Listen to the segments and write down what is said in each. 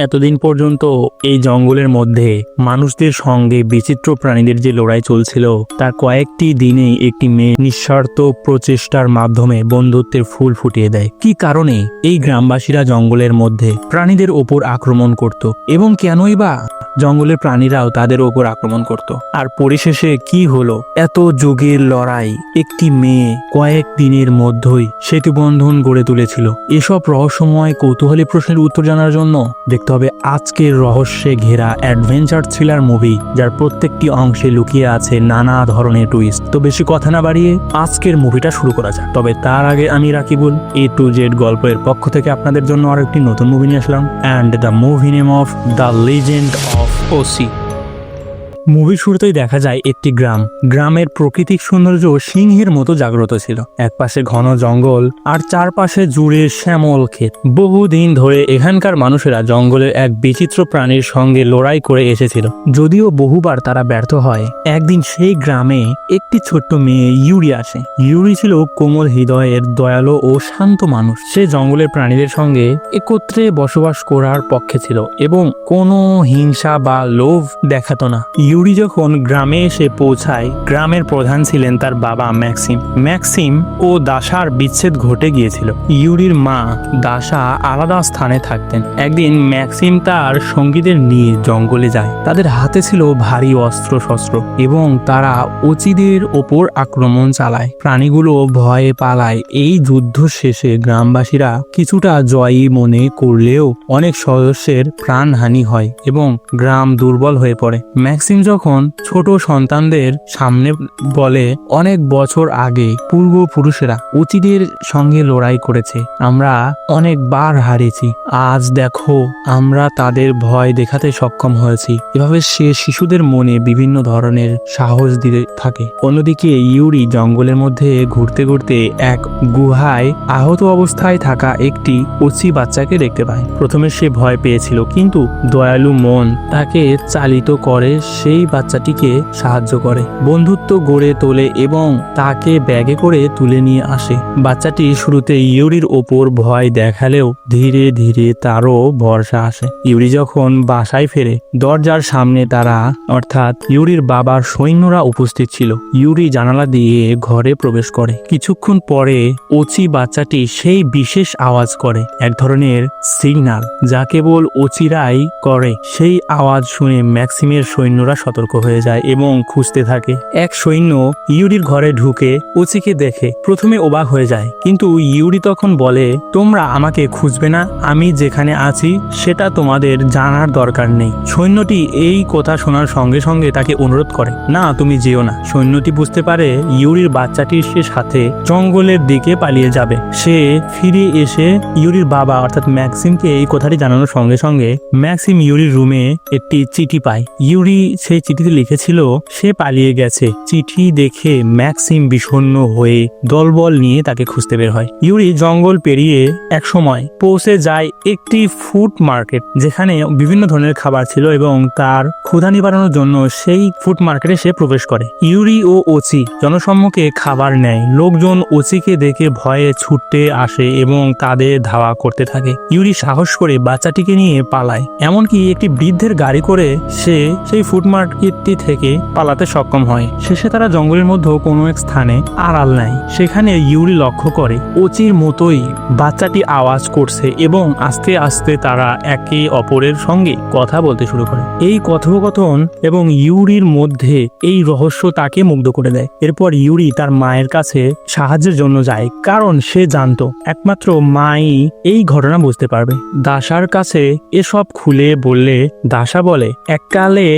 এতদিন পর্যন্ত এই জঙ্গলের মধ্যে মানুষদের সঙ্গে বিচিত্র প্রাণীদের যে লড়াই চলছিল তার কয়েকটি দিনেই একটি মেয়ে নিঃস্বার্থ প্রচেষ্টার মাধ্যমে বন্ধুত্বের ফুল ফুটিয়ে দেয়। কি কারণে এই গ্রামবাসীরা জঙ্গলের মধ্যে প্রাণীদের ওপর আক্রমণ করত এবং কেনই বা জঙ্গলের প্রাণীরাও তাদের ওপর আক্রমণ করত? আর পরিশেষে কি হলো? এত যুগের লড়াই, একটি মেয়ে কয়েক দিনের মধ্যেই সেতুবন্ধন গড়ে তুলেছিল। এসব রহস্যময় কৌতূহলী প্রশ্নের উত্তর জানার জন্য দেখতে হবে আজকের রহস্যে ঘেরা অ্যাডভেঞ্চার থ্রিলার মুভি, যার প্রত্যেকটি অংশে লুকিয়ে আছে নানা ধরনের টুইস্ট তো বেশি কথা না বাড়িয়ে আজকের মুভিটা শুরু করা যাক। তবে তার আগে আমি রাকিবুল এ টু জেড গল্পের পক্ষ থেকে আপনাদের জন্য আরেকটি নতুন মুভি নিয়ে আসলাম and the movie name of the legend of Ochi মুভির শুরুতেই দেখা যায় একটি গ্রাম। গ্রামের প্রাকৃতিক সৌন্দর্য সিংহের মতো জাগ্রত ছিল। একপাশে ঘন জঙ্গল, আর চারপাশে জুড়ে শ্যামল ক্ষেত। বহুদিন ধরে এখানকার মানুষেরা জঙ্গলের এক বিচিত্র প্রাণীর সঙ্গে লড়াই করে এসেছিল। যদিও বহুবার তারা ব্যর্থ হয়। একদিন সেই গ্রামে একটি ছোট্ট মেয়ে ইউরি আসে। ইউরি ছিল কোমল হৃদয়ের দয়ালু ও শান্ত মানুষ। সে জঙ্গলের প্রাণীদের সঙ্গে একত্রে বসবাস করার পক্ষে ছিল এবং কোনো হিংসা বা লোভ দেখাতো না। ইউরি যখন গ্রামে এসে পৌঁছায়, গ্রামের প্রধান ছিলেন তার বাবা ম্যাক্সিম। ম্যাক্সিম ও দাসার বিচ্ছেদ ঘটে গিয়েছিল। ইউরির মা দাসা আলাদা স্থানে থাকতেন। একদিন ম্যাক্সিম তার সঙ্গীদের নিয়ে জঙ্গলে যায়। তাদের হাতে ছিল ভারী অস্ত্র শস্ত্র এবং তারা অচিদের ওপর আক্রমণ চালায়। প্রাণীগুলো ভয়ে পালায়। এই যুদ্ধ শেষে গ্রামবাসীরা কিছুটা জয়ী মনে করলেও অনেক সদস্যের প্রাণহানি হয় এবং গ্রাম দুর্বল হয়ে পড়ে। ম্যাক্সিম যখন ছোট সন্তানদের সামনে বলে, অনেক বছর আগে পূর্বপুরুষেরা অচিদের সঙ্গে লড়াই করেছে। আমরা অনেকবার হারেছি। আজ দেখো, আমরা তাদের ভয় দেখাতে সক্ষম হয়েছি। এভাবে সে শিশুদের মনে বিভিন্ন ধরনের সাহস দিতে থাকে। অন্যদিকে ইউরি জঙ্গলের মধ্যে ঘুরতে ঘুরতে এক গুহায় আহত অবস্থায় থাকা একটি কচি বাচ্চাকে দেখতে পায়। প্রথমে সে ভয় পেয়েছিল, কিন্তু দয়ালু মন তাকে চালিত করে সেই বাচ্চাটিকে সাহায্য করে। বন্ধুত্ব গড়ে তোলে এবং তাকে ব্যাগে করে তুলে নিয়ে আসে। বাচ্চাটি শুরুতে ইউরির ওপর ভয় দেখালেও ধীরে ধীরে তারও ভরসা আসে। ইউরি যখন বাসায় ফেরে, দরজার সামনে তারা, অর্থাৎ ইউরির বাবার সৈন্যরা উপস্থিত ছিল। ইউরি জানালা দিয়ে ঘরে প্রবেশ করে। কিছুক্ষণ পরে ওচি বাচ্চাটি সেই বিশেষ আওয়াজ করে, এক ধরনের সিগন্যাল যা কেবল ওচিরাই করে। সেই আওয়াজ শুনে ম্যাক্সিমের সৈন্যরা সতর্ক হয়ে যায় এবং খুঁজতে থাকে। এক সৈন্য ইউরির ঘরে ঢুকে ওচিকে দেখে, প্রথমে অবাক হয়ে যায়, কিন্তু ইউরি তখন বলে, তোমরা আমাকে খুঁজবে না, আমি যেখানে আছি সেটা তোমাদের জানার দরকার নেই। সৈন্যটি এই কথা শোনার সঙ্গে সঙ্গে তাকে অনুরোধ করে, না, তুমি যেও না। সৈন্যটি বুঝতে পারে ইউরির বাচ্চাটির সে সাথে জঙ্গলের দিকে পালিয়ে যাবে। সে ফিরে এসে ইউরির বাবা, অর্থাৎ ম্যাক্সিমকে এই কথাটি জানানোর সঙ্গে সঙ্গে ম্যাক্সিম ইউরির রুমে একটি চিঠি পায়। ইউরি সেই চিঠিতে লিখেছিল, সে পালিয়ে গেছে। চিঠি দেখে ম্যাক্সিম বিষণ্ণ হয়ে দলবল নিয়ে তাকে খুঁজতে বের হয়। ইউরি জঙ্গল পেরিয়ে এক সময় পৌঁছে যায় একটি ফুড মার্কেট, যেখানে বিভিন্ন ধরনের খাবার ছিল এবং তার ক্ষুধা নিবারণের জন্য সেই ফুড মার্কেটে সে প্রবেশ করে। ইউরি ও ওচি জনসম্মুখে খাবার নেয়। লোকজন ওচিকে দেখে ভয়ে ছুটতে আসে এবং তাদের ধাওয়া করতে থাকে। ইউরি সাহস করে বাচ্চাটিকে নিয়ে পালায়। এমনকি একটি বৃদ্ধের গাড়ি করে সে সেই ফুড মার্কেটটি থেকে পালাতে সক্ষম হয়। শেষে তারা জঙ্গলের মধ্যে কোনো এক স্থানে আড়াল নেয়। সেখানে ইউরি লক্ষ্য করে ওচির মতোই বাচ্চাটি আওয়াজ করছে এবং আস্তে আস্তে তারা একে অপরের সঙ্গে কথা বলতে শুরু করে। এই কথোপকথন এবং ইউরির মধ্যে এই রহস্য তাকে মুগ্ধ করে দেয়। এরপর ইউরি তার মায়ের কাছে সাহায্যের জন্য যায়, কারণ সে জানতো একমাত্র মাই এই ঘটনা বুঝতে পারবে। দাসার কাছে এসব খুলে বললে, দাসা বলে, এককালে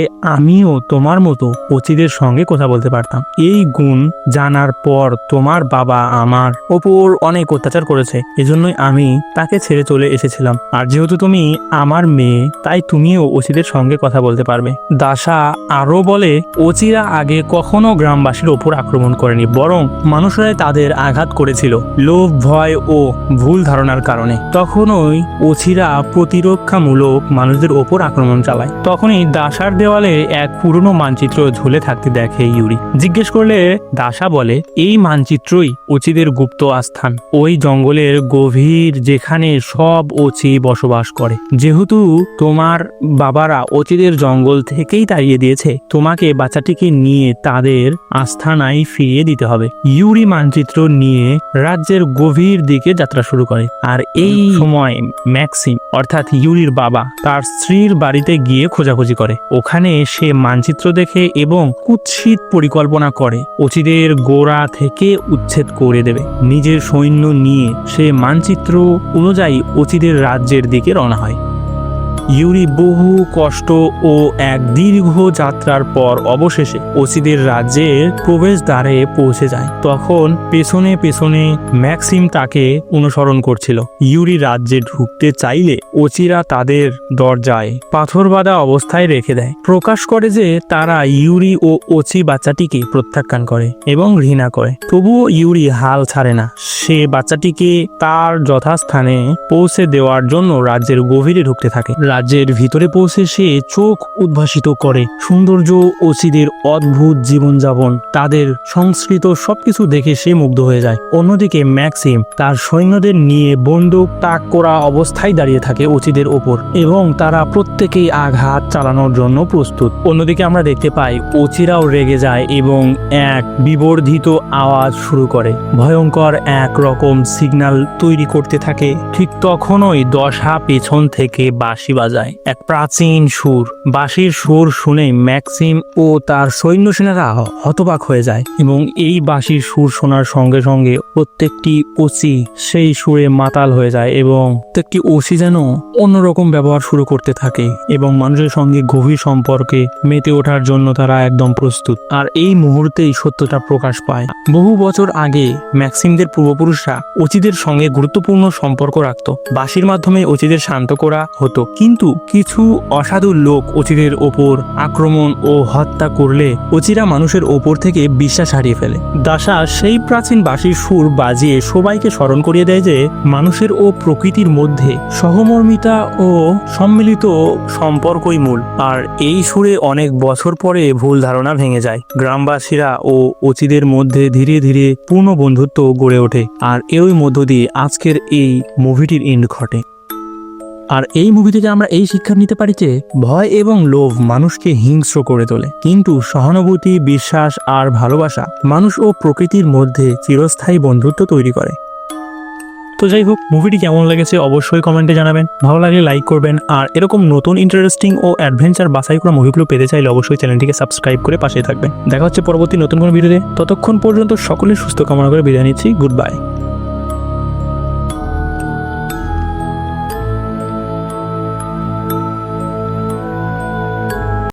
আমিও তোমার মতো অচিদের সঙ্গে কথা বলতে পারতাম। এই গুণ জানার পর তোমার বাবা আমার ওপর অনেক অত্যাচার করেছে। এজন্যই আমি তাকে ছেড়ে চলে এসেছিলাম। আর যেহেতু তুমি আমার মেয়ে, তাই তুমিও অচিদের সঙ্গে কথা বলতে পারবে। দাসা আরও বলে, অচিরা আগে কখনো গ্রামবাসীর ওপর আক্রমণ করেনি, বরং মানুষরাই তাদের আঘাত করেছিল, লোভ, ভয় ও ভুল ধারণার কারণে। তখনই অচিরা প্রতিরক্ষামূলক মানুষদের ওপর আক্রমণ চালায়। তখনই দাসার দেওয়ালে এক পুরনো মানচিত্র ঝুলে থাকতে দেখে ইউরি। জিজ্ঞেস করলে দাসা বলে, এই মানচিত্রই অচিদের গুপ্ত আস্থান। ওই জঙ্গলের গভীর যেখানে সব অচি বসবাস করে। যেহেতু তোমার বাবারা অচিদের জঙ্গল থেকেই তাড়িয়ে দিয়েছে, তোমাকে বাচ্চাটিকে নিয়ে তাদের আস্থানায় ফিরিয়ে দিতে হবে। ইউরি মানচিত্র নিয়ে রাজ্যের গভীর দিকে যাত্রা শুরু করে। আর এই সময় ম্যাক্সিম, অর্থাৎ ইউরির বাবা, তার স্ত্রীর বাড়িতে গিয়ে খোঁজাখুঁজি করে। ওখানে সে মানচিত্র দেখে এবং কুৎসিত পরিকল্পনা করে। অচিদের গোড়া থেকে উচ্ছেদ করে দেবে। নিজের সৈন্য নিয়ে সে মানচিত্র অনুযায়ী অচিদের রাজ্যের দিকে রওনা হয়। ইউরি বহু কষ্ট ও এক দীর্ঘ যাত্রার পর অবশেষে ওসিদের রাজ্যের প্রবেশদ্বারে পৌঁছে যায়। তখন পেছনে পেছনে ম্যাক্সিম তাকে অনুসরণ করছিল। ইউরি রাজ্যে ঢুকতে চাইলে ওচিরা তাদের দরজায় পাথর বাঁধা অবস্থায় রেখে দেয়। প্রকাশ করে যে তারা ইউরি ও ওচি বাচ্চাটিকে প্রত্যাখ্যান করে এবং ঘৃণা করে। তবুও ইউরি হাল ছাড়ে না। সে বাচ্চাটিকে তার যথাস্থানে পৌঁছে দেওয়ার জন্য রাজ্যের গভীরে ঢুকতে থাকে। রাজ্যের ভিতরে পৌঁছে সে চোখ উদ্ভাসিত করে। সৌন্দর্য ওসিদের অদ্ভুত জীবনযাপন, তাদের সংস্কৃত সবকিছু দেখে সে মুগ্ধ হয়ে যায়। অন্যদিকে ম্যাক্সিম তার সৈন্যদের নিয়ে বন্দুক তাক করা অবস্থায় দাঁড়িয়ে থাকে ওচিদের ওপর এবং তারা প্রত্যেকেই আঘাত চালানোর জন্য প্রস্তুত। অন্যদিকে আমরা দেখতে পাই ওচিরাও রেগে যায় এবং এক বিবর্ধিত আওয়াজ শুরু করে। ভয়ঙ্কর এক রকম সিগন্যাল তৈরি করতে থাকে। ঠিক তখনই দশা পেছন থেকে বাঁশি বাজায় এক প্রাচীন সুর, বাঁশির সুর শুনে ম্যাক্সিম ও তার সৈন্য সেনারা হতবাক হয়ে যায় এবং এই বাঁশির সুর শোনার সঙ্গে সঙ্গে প্রত্যেকটি ওসি সেই সুরে মাতাল হয়ে যায় এবং প্রত্যেকটি ওসি যেন অন্যরকম ব্যবহার শুরু করতে থাকে এবং মানুষের সঙ্গে গভীর সম্পর্কে মেতে ওঠার জন্য তারা একদম প্রস্তুত। আর এই মুহূর্তেই সত্যটা প্রকাশ পায়। বহু বছর আগে ম্যাক্সিমদের পূর্বপুরুষরা অচিদের সঙ্গে গুরুত্বপূর্ণ সম্পর্ক রাখত। বাঁশির মাধ্যমে অচিদের শান্ত করা হতো। কিন্তু কিছু অসাধু লোক অচিদের ওপর আক্রমণ ও হত্যা করলে অচিরা মানুষের ওপর থেকে বিশ্বাস হারিয়ে ফেলে। দাসা সেই প্রাচীন বাঁশির সুর বাজিয়ে সবাইকে স্মরণ করিয়ে দেয় যে, মানুষের ও প্রকৃতির মধ্যে সহমর্মিতা ও সম্মিলিত সম্পর্কই মূল। আর এই সুরে অনেক বছর পরে ভুল ধারণা ভেঙে যায়। গ্রামবাসীরা ও অচিদের মধ্যে ধীরে ধীরে পূর্ণ বন্ধুত্ব গড়ে ওঠে। আর এরই মধ্য দিয়ে আজকের এই মুভিটির এন্ড ঘটে। আর এই মুভি থেকে আমরা এই শিক্ষা নিতে পারি যে, ভয় এবং লোভ মানুষকে হিংস্র করে তোলে। কিন্তু সহানুভূতি, বিশ্বাস আর ভালোবাসা মানুষ ও প্রকৃতির মধ্যে চিরস্থায়ী বন্ধুত্ব তৈরি করে। তো যাই হোক মুভিটি কেমন লেগেছে অবশ্যই কমেন্টে জানাবেন। ভালো লাগলে লাইক করবেন। আর এরকম নতুন ইন্টারেস্টিং ও অ্যাডভেঞ্চার বাছাই করা মুভিগুলো পেতে চাইলে অবশ্যই চ্যানেলটিকে সাবস্ক্রাইব করে পাশে থাকবেন। দেখা হচ্ছে পরবর্তী নতুন কোনো ভিডিওতে ততক্ষণ পর্যন্ত সকলের সুস্থ কামনা করে বিদায় নিচ্ছি। Good bye